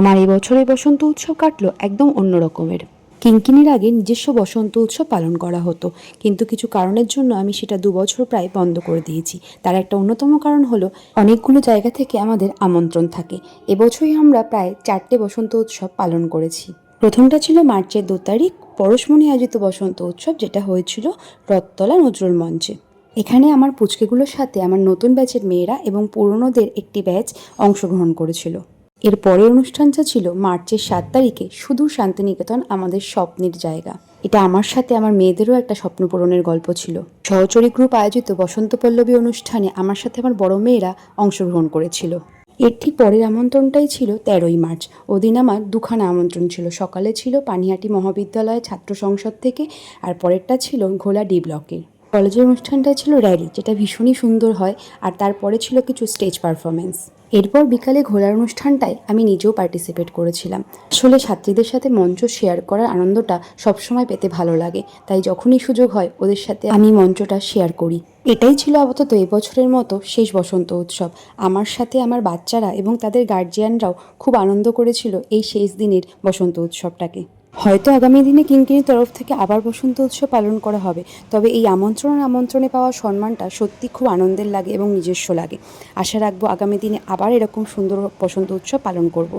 আমার এই বছরের বসন্ত উৎসব কাটলো একদম অন্য রকমের। কিঙ্কিনির আগে নিজস্ব বসন্ত উৎসব পালন করা হতো। কিন্তু কিছু কারণের জন্য আমি সেটা দু বছর প্রায় বন্ধ করে দিয়েছি। তার একটা অন্যতম কারণ হলো, অনেকগুলো জায়গা থেকে আমাদের আমন্ত্রণ থাকে। এবছরই আমরা প্রায় চারটে বসন্ত উৎসব পালন করেছি। প্রথমটা ছিল মার্চের দু তারিখ, পরশমণি আয়োজিত বসন্ত উৎসব, যেটা হয়েছিল রথতলা নজরুল মঞ্চে। এখানে আমার পুচকেগুলোর সাথে আমার নতুন ব্যাচের মেয়েরা এবং পুরনোদের একটি ব্যাচ অংশগ্রহণ করেছিল। এর পরের অনুষ্ঠানটা ছিল মার্চের সাত তারিখে শুধু শান্তিনিকেতন, আমাদের স্বপ্নের জায়গা। এটা আমার সাথে আমার মেয়েদেরও একটা স্বপ্ন পূরণের গল্প ছিল। সহচরী গ্রুপ আয়োজিত বসন্ত পল্লবী অনুষ্ঠানে আমার সাথে আমার বড় মেয়েরা অংশগ্রহণ করেছিল। এর ঠিক পরের আমন্ত্রণটাই ছিল তেরোই মার্চ। ওদিন আমার দুখানা আমন্ত্রণ ছিল। সকালে ছিল পানিহাটি মহাবিদ্যালয়ের ছাত্র সংসদ থেকে, আর পরেরটা ছিল ঘোলা ডি ব্লকের। কলেজের অনুষ্ঠানটা ছিল র্যালি, যেটা ভীষণই সুন্দর হয় আর তারপরে ছিল কিছু স্টেজ পারফরমেন্স এরপর বিকালে ঘোরার অনুষ্ঠানটায় আমি নিজেও পার্টিসিপেট করেছিলাম। আসলে ছাত্রীদের সাথে মঞ্চ শেয়ার করার আনন্দটা সবসময় পেতে ভালো লাগে, তাই যখনই সুযোগ হয় ওদের সাথে আমি মঞ্চটা শেয়ার করি। এটাই ছিল আপাতত এবছরের মতো শেষ বসন্ত উৎসব। আমার সাথে আমার বাচ্চারা এবং তাদের গার্জিয়ানরাও খুব আনন্দ করেছিল এই শেষ দিনের বসন্ত উৎসবটাকে। হয়তো আগামী দিনে কিঙ্কিনির তরফ থেকে আবার বসন্ত উৎসব পালন করা হবে। তবে এই আমন্ত্রণ আমন্ত্রণে পাওয়া সম্মানটা সত্যি খুব আনন্দের লাগে এবং নিজস্ব লাগে। আশা রাখব আগামী দিনে আবার এরকম সুন্দর বসন্ত উৎসব পালন করব।